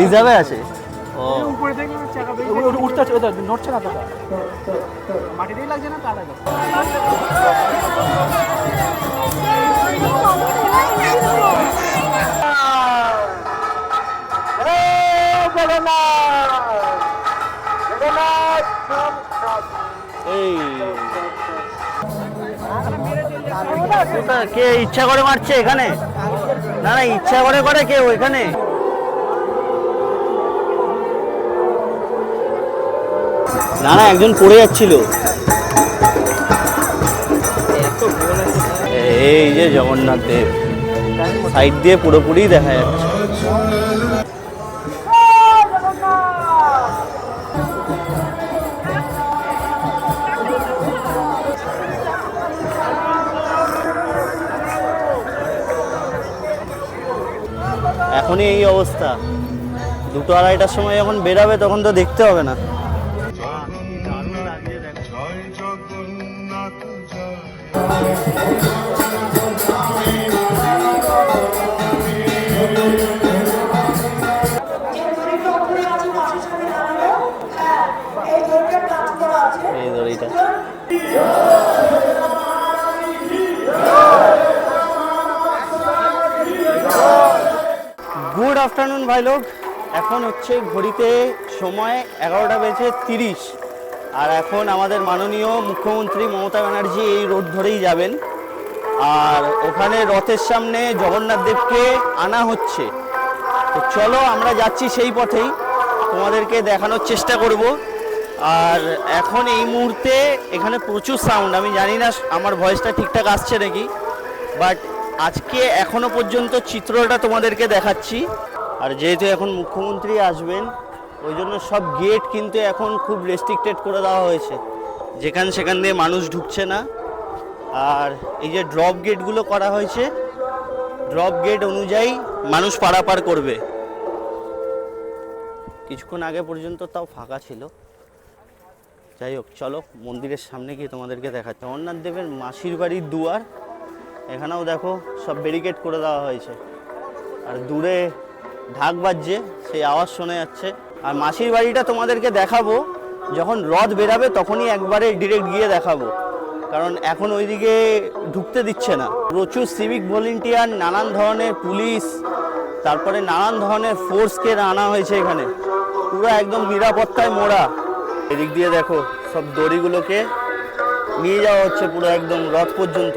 রিজার্ভে আছে। ও। উঠতে নড়ছে না মাটিতেই লাগছে না কে ইচ্ছা করে মারছে এখানে? না না, ইচ্ছা করে করে কেউ ওইখানে না না, একজন পড়ে যাচ্ছিল। এই যে জগন্নাথ দেব, সাইড দিয়ে পুরোপুরি দেখা যাচ্ছে। এখনই এই অবস্থা। দুটো আড়াইটার সময় যখন বেরাবে তখন তো দেখতে হবে না। জয় এই দড়িটা গুড আফটারনুন ভাই লোক। এখন হচ্ছে ঘড়িতে সময় এগারোটা বেজে তিরিশ। আর এখন আমাদের মাননীয় মুখ্যমন্ত্রী মমতা ব্যানার্জি এই রোড ধরেই যাবেন। আর ওখানে রথের সামনে জগন্নাথ দেবকে আনা হচ্ছে। তো চলো আমরা যাচ্ছি সেই পথেই। তোমাদেরকে দেখানোর চেষ্টা করব। আর এখন এই মুহূর্তে এখানে প্রচুর সাউন্ড আমি জানি না আমার ভয়েসটা ঠিকঠাক আসছে নাকি। বাট আজকে এখনও পর্যন্ত চিত্রটা তোমাদেরকে দেখাচ্ছি। আর যেহেতু এখন মুখ্যমন্ত্রী আসবেন, ওই জন্য সব গেট কিন্তু এখন খুব রেস্ট্রিক্টেড করে দেওয়া হয়েছে। যেখান সেখান দিয়ে মানুষ ঢুকছে না। আর এই যে ড্রপ গেটগুলো করা হয়েছে ড্রপ গেট অনুযায়ী মানুষ পারাপার করবে। কিছুক্ষণ আগে পর্যন্ত তাও ফাঁকা ছিল। যাই হোক, চলো মন্দিরের সামনে গিয়ে তোমাদেরকে দেখাচ্ছি। জগন্নাথ দেবের মাসির বাড়ির দুয়ার। এখানেও দেখো সব ব্যারিকেড করে দেওয়া হয়েছে। আর দূরে ঢাক বাজছে, সেই আওয়াজ শোনা যাচ্ছে। আর মাসির বাড়িটা তোমাদেরকে দেখাবো, যখন রথ বেরাবে তখনই একবারে ডিরেক্ট গিয়ে দেখাবো। কারণ এখন ওইদিকে ঢুকতে দিচ্ছে না। প্রচুর সিভিক ভলেন্টিয়ার নানান ধরনের পুলিশ, তারপরে নানান ধরনের ফোর্সকে আনা হয়েছে এখানে। পুরো একদম নিরাপত্তায় মোড়া। এদিক দিয়ে দেখো, সব দড়িগুলোকে নিয়ে যাওয়া হচ্ছে পুরো একদম রথ পর্যন্ত।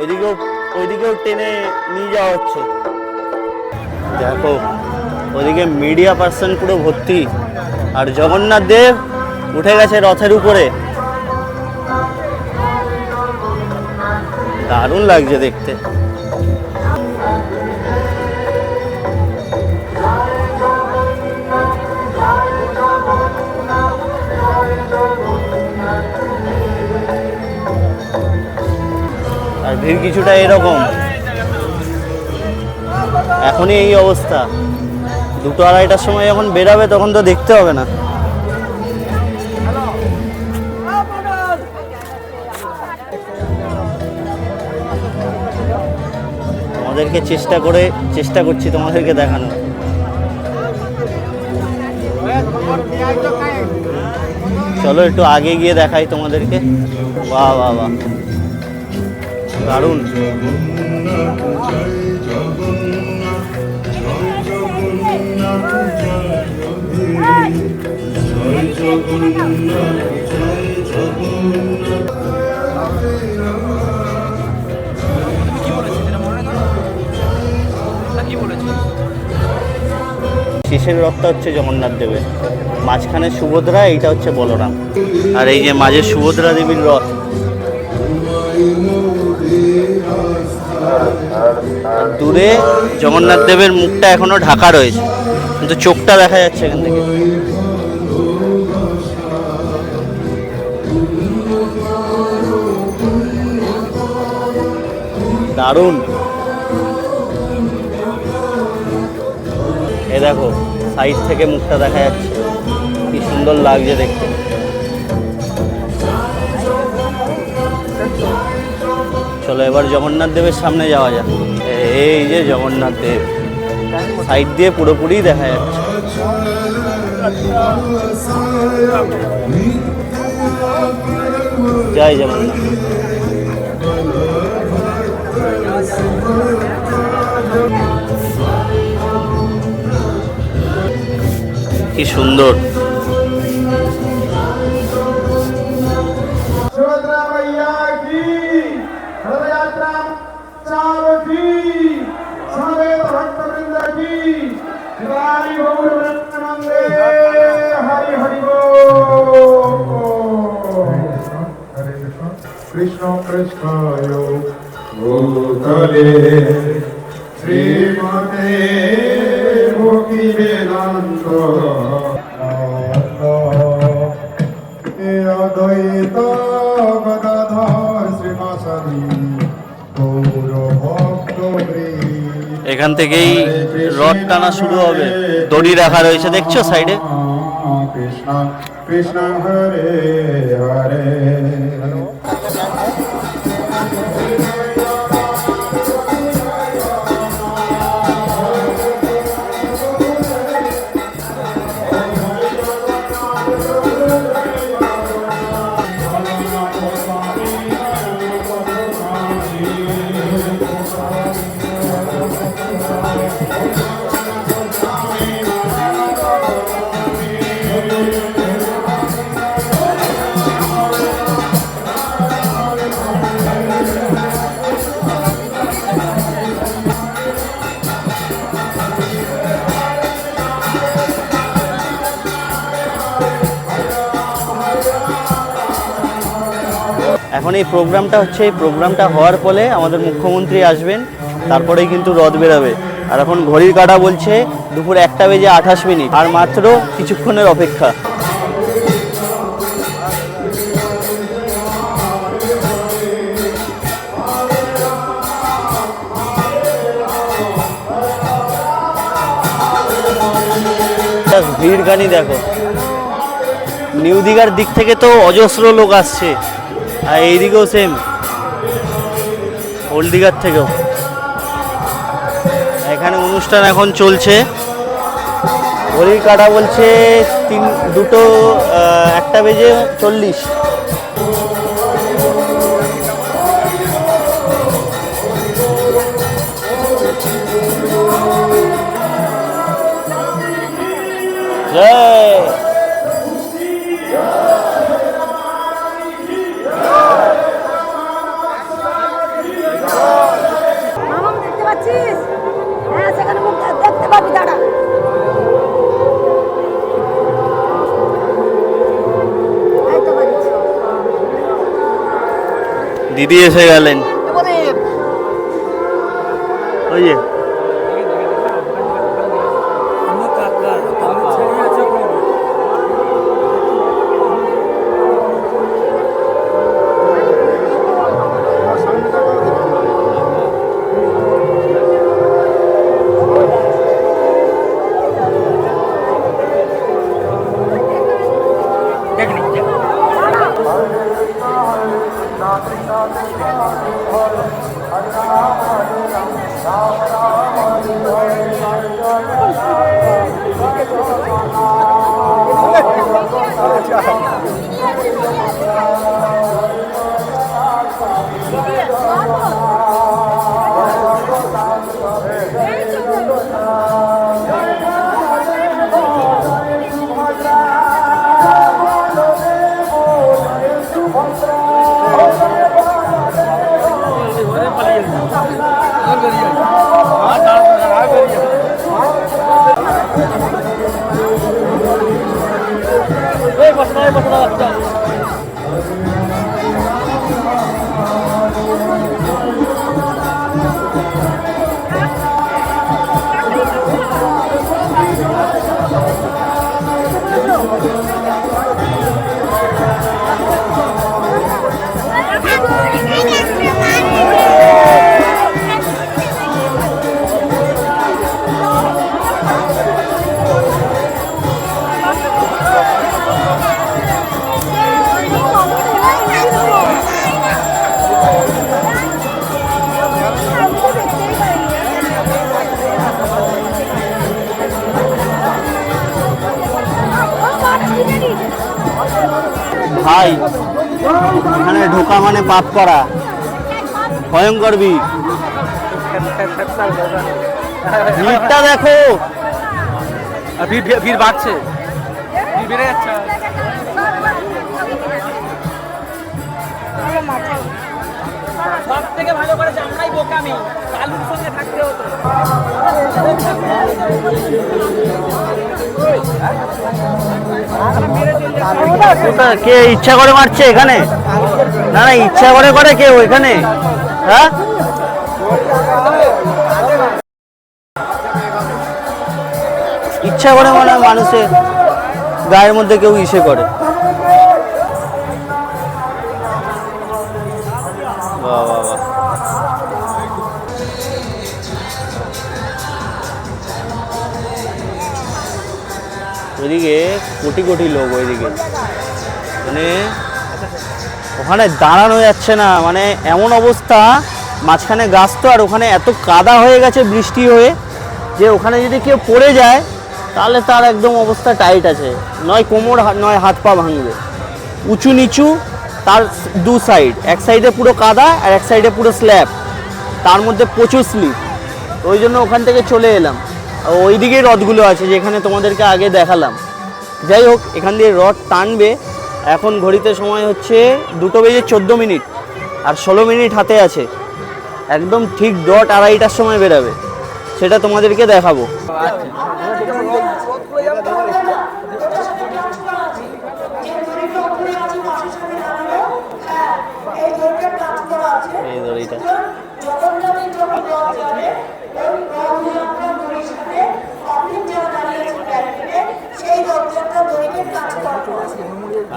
ওইদিকেও ওইদিকেও টেনে নিয়ে যাওয়া হচ্ছে। দেখো ওইদিকে মিডিয়া পার্সন পুরো ভর্তি। আর জগন্নাথ দেব উঠে গেছে রথের উপরে। দারুণ লাগছে দেখতে। আর ভিড় কিছুটা এরকম। এখনই এই অবস্থা। দুটো আড়াইটার সময় যখন বেরাবে, তখন তো দেখতে হবে না। তোমাদেরকে চেষ্টা করে, চেষ্টা করছি তোমাদেরকে দেখানো চলো একটু আগে গিয়ে দেখাই তোমাদেরকে। বাহ বাহ বাহ। দারুণ। শেষের রথটা হচ্ছে জগন্নাথ দেবের। মাঝখানে সুভদ্রা এইটা হচ্ছে বলরাম। আর এই যে মাঝে সুভদ্রা দেবীর রথ। দূরে জগন্নাথ দেবের মুখটা এখনও ঢাকা রয়েছে। কিন্তু চোখটা দেখা যাচ্ছে এখান থেকে। দারুণ। এ দেখো, সাইড থেকে মুখটা দেখা যাচ্ছে। কি সুন্দর লাগছে দেখতে। চলো এবার জগন্নাথ দেবের সামনে যাওয়া যাক। এই যে জগন্নাথ দেব। সাইড দিয়ে পুরোপুরি দেখা যাচ্ছে। জয় জগন্নাথ। কি সুন্দর। शिवाजी गौरवनंदे हरि हरि कृष्ण। कृष्णाय भूतले श्रीमते भोगी वेदान्त। এখান থেকেই রড টানা শুরু হবে। দড়ি রাখা রয়েছে, দেখছ সাইডে? কৃষ্ণ কৃষ্ণ হরে হরে। এখন এই প্রোগ্রামটা হচ্ছে, এই প্রোগ্রামটা হওয়ার ফলে আমাদের মুখ্যমন্ত্রী আসবেন, তারপরেই কিন্তু রথ বেরোবে। আর এখন ঘড়ির কাটা বলছে, দুপুর একটা বেজে আঠাশ মিনিট, আর মাত্র কিছুক্ষণের অপেক্ষা। ভিড় গানি দেখো। নিউ দিঘার দিক থেকে তো অজস্র লোক আসছে। আর এইদিকেও সেম ওল্ড দিঘার থেকেও। এখানে অনুষ্ঠান এখন চলছে। ঘড়ির কাটা বলছে তিন, দুটো একটা বেজে চল্লিশ। জয়! দিদি এসে গেলেন ওই যে। Hey, basta tayo, basta tayo. পাপ করা। ভয়ঙ্কর ভিড় ভিড়টা দেখো। ভিড় ভিড়- ভিড় বাড়ছে। ভিড় বেড়ে যাচ্ছে। সব থেকে ভালো আমরাই বোকামি কালুর সঙ্গে থাকতে হতো। কে ইচ্ছা করে মারছে এখানে? না না, ইচ্ছা করে করে কেউ এখানে? হ্যাঁ? ইচ্ছা করে মানে মানুষের গায়ের মধ্যে কেউ ইসে করে। বাহ বাহ বাহ। ওইদিকে কোটি কোটি লোক ওইদিকে। মানে ওখানে দাঁড়ানো যাচ্ছে না মানে এমন অবস্থা, মাঝখানে গাছ তো আর ওখানে এত কাদা হয়ে গেছে বৃষ্টি হয়ে, যে ওখানে যদি কেউ পড়ে যায়, তাহলে তার একদম অবস্থা টাইট আছে। নয় কোমর, নয় হাত পা ভাঙবে। উঁচু নিচু তার দু সাইড এক সাইডে পুরো কাদা আর এক সাইডে পুরো স্ল্যাব তার মধ্যে প্রচুর স্লিপ ওই জন্য ওখান থেকে চলে এলাম। ওই ওইদিকেই রথগুলো আছে, যেখানে তোমাদেরকে আগে দেখালাম। যাই হোক, এখান দিয়ে রথ টানবে। এখন ঘড়িতে সময় হচ্ছে দুটো বেজে চোদ্দ মিনিট। আর ষোলো মিনিট হাতে আছে। একদম ঠিক ডট আড়াইটার সময় বেরাবে। সেটা তোমাদেরকে দেখাবো এই দড়িটা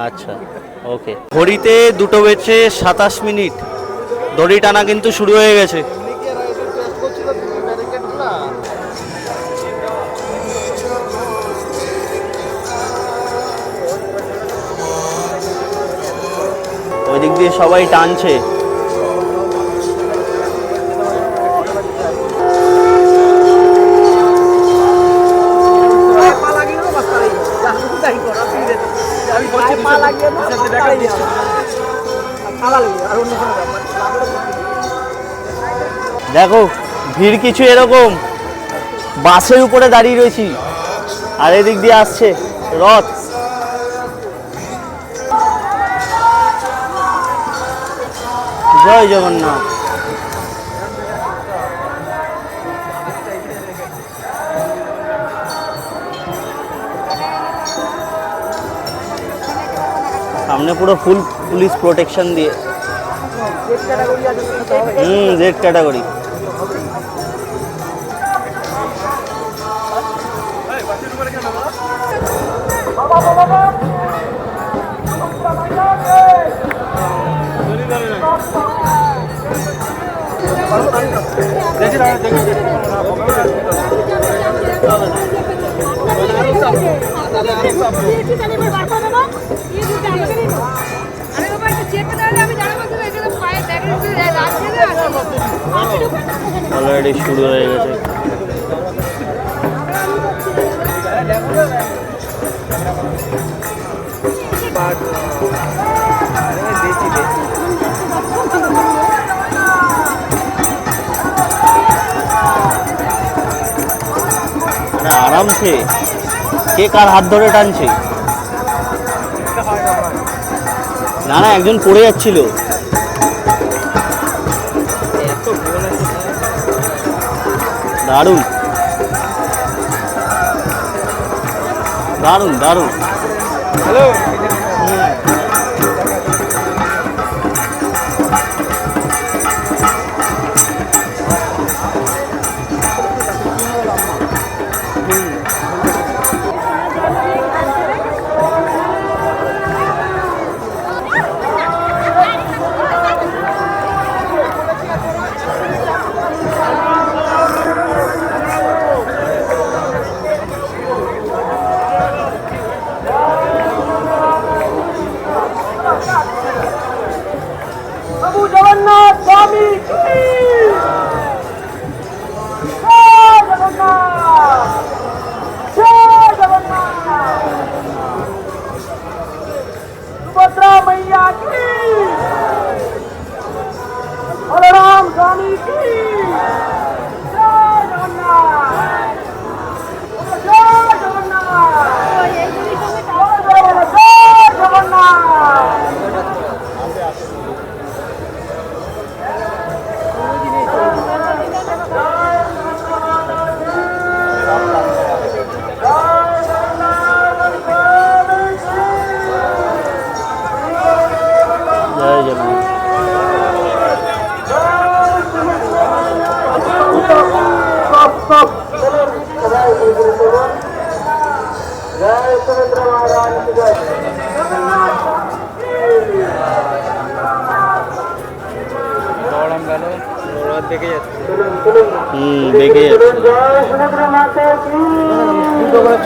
আচ্ছা ওকে। ঘড়িতে দুটো বেজে সাতাশ মিনিট। দড়ি টানা কিন্তু শুরু হয়ে গেছে। ওই দিক দিয়ে সবাই টানছে। দেখো, ভিড় কিছু এরকম। বাসের উপরে দাঁড়িয়ে রয়েছি। আর এদিক দিয়ে আসছে রথ। জয় জগন্নাথ। সামনে পুরো ফুল পুলিশ প্রোটেকশন দিয়ে। হুম জেড ক্যাটাগরি অলরেডি শুরু হয়ে গেছে। মানে আরামসে কে কার হাত ধরে টানছে? না না একজন পড়ে যাচ্ছিল। দারুণ। দারুণ দারুণ। হ্যালো? मैया की बलराम स्वामी की जगन्नाथ जगन्नाथ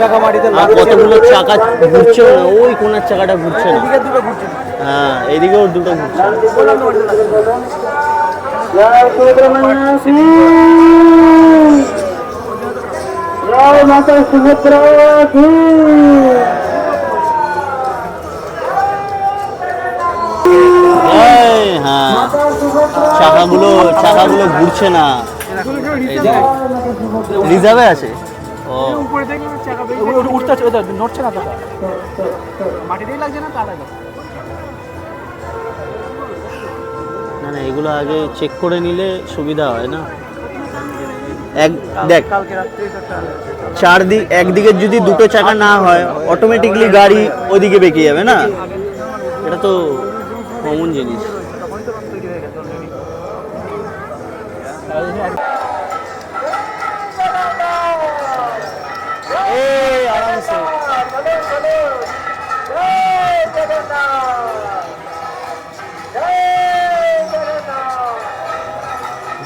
চাকা মাটিতে আর কতগুলো চাকা ঘুরছে না ওই কোনার চাকাটা ঘুরছে না। এদিকে দুটো ঘুরছে। হ্যাঁ এইদিকেও দুটো ঘুরছে। বললাম তো মাটিতে লাগছে। হ্যাঁ। চাকাগুলো চাকাগুলো ঘুরছে না। রিজার্ভে আছে? উপরে দেখি চাকা উঠতে নড়ছে না চাকা মাটিতেই লাগছে না? তার আগে না না এগুলো আগে চেক করে নিলে সুবিধা হয় না। এক দেখ কালকে রাত্রে চারদিক একদিকে যদি দুটো চাকা না হয় অটোমেটিকলি গাড়ি ওইদিকে বেঁকে যাবে না? এটা তো কমন জিনিস।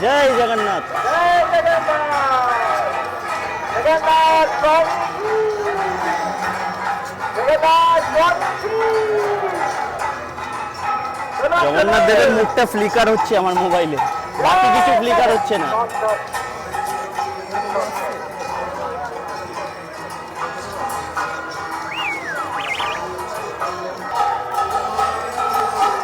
জয় জগন্নাথ। জগন্নাথ দেবের মুখটা ফ্লিকার হচ্ছে আমার মোবাইলে বাকি কিছু ফ্লিকার হচ্ছে না।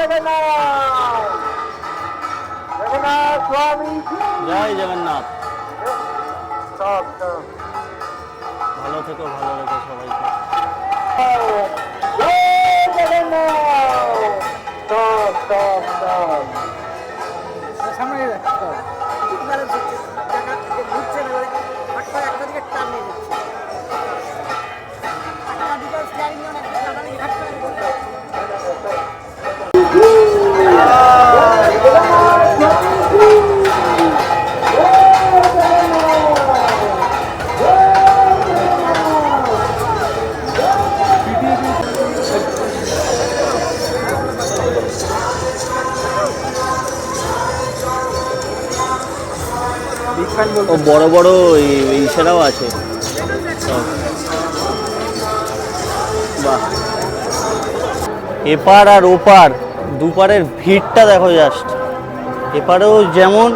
পারে জয় জগন্নাথ। ভালো থেকো ভালো রেখো সবাইকে। সামনে বিগ ফ্যান ও বড় বড় এই আছে। বাহ। এপার আর ওপার, দুপারের ভিড়টা দেখো জাস্ট এপারেও যেমন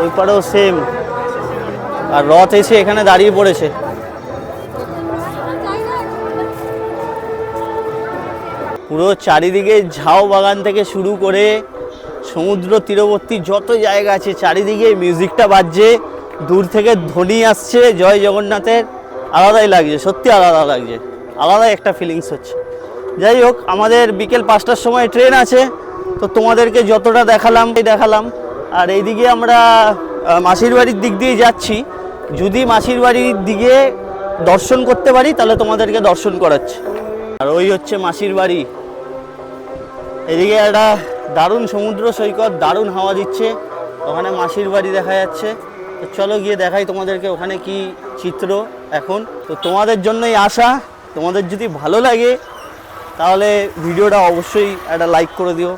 ওই পারেও সেম আর রথ এসে এখানে দাঁড়িয়ে পড়েছে। পুরো চারিদিকে ঝাউ বাগান থেকে শুরু করে সমুদ্র তীরবর্তী যত জায়গা আছে, চারিদিকে মিউজিকটা বাজছে, দূর থেকে ধ্বনি আসছে, জয় জগন্নাথের। আলাদাই লাগছে, সত্যি আলাদা লাগছে। আলাদাই একটা ফিলিংস হচ্ছে। যাই হোক, আমাদের বিকেল পাঁচটার সময় ট্রেন আছে, তো তোমাদেরকে যতটা দেখালাম দেখালাম। আর এইদিকে আমরা মাসির বাড়ির দিক দিয়ে যাচ্ছি। যদি মাসির বাড়ির দিকে দর্শন করতে পারি, তাহলে তোমাদেরকে দর্শন করাচ্ছি। আর ওই হচ্ছে মাসির বাড়ি। এদিকে একটা দারুণ সমুদ্র সৈকত, দারুণ হাওয়া দিচ্ছে। ওখানে মাসির বাড়ি দেখা যাচ্ছে। তো চলো গিয়ে দেখাই তোমাদেরকে ওখানে কি চিত্র এখন। তো তোমাদের জন্যই আসা তোমাদের যদি ভালো লাগে, তাহলে ভিডিওটা অবশ্যই একটা লাইক করে দিও।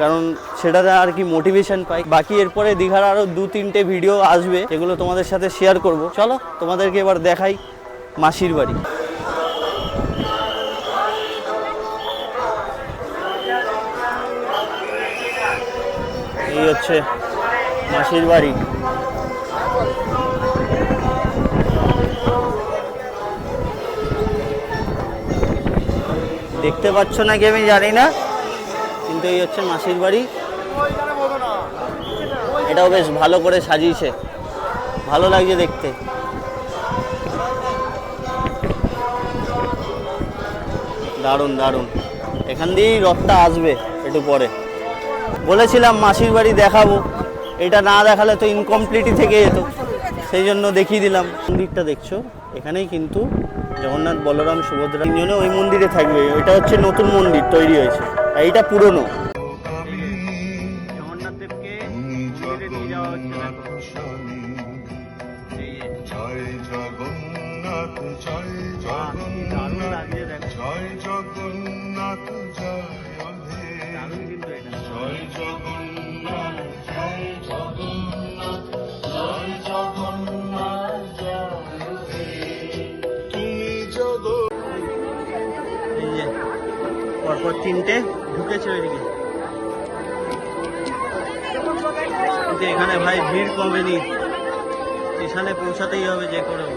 কারণ সেটাতে আর কি মোটিভেশন পাই। বাকি এরপরে দীঘার আরও দু, তিনটে ভিডিও আসবে যেগুলো তোমাদের সাথে শেয়ার করব। চলো তোমাদেরকে এবার দেখাই মাসির বাড়ি। এই হচ্ছে মাসির বাড়ি। দেখতে পাচ্ছ নাকি আমি জানি না, কিন্তু এই হচ্ছে মাসির বাড়ি। এটাও বেশ ভালো করে সাজিয়েছে। ভালো লাগছে দেখতে। দারুণ দারুণ। এখান দিয়েই রথটা আসবে একটু পরে। বলেছিলাম মাসির বাড়ি দেখাবো। এটা না দেখালে তো ইনকমপ্লিটই থেকে যেত। সেই জন্য দেখিয়ে দিলাম। মন্দিরটা দেখছ? এখানেই কিন্তু জগন্নাথ বলরাম সুভদ্রা তিনজনে ওই মন্দিরে থাকবে। ওইটা হচ্ছে নতুন মন্দির তৈরি হয়েছে। আর এইটা পুরনো। এই যে জয় জগন্নাথ জয় জগন্নাথ পরপর তিনটে ঢুকেছে ওইদিকে। এখানে ভাই ভিড় কমেনি। স্টেশনে পৌঁছাতেই হবে যে করেও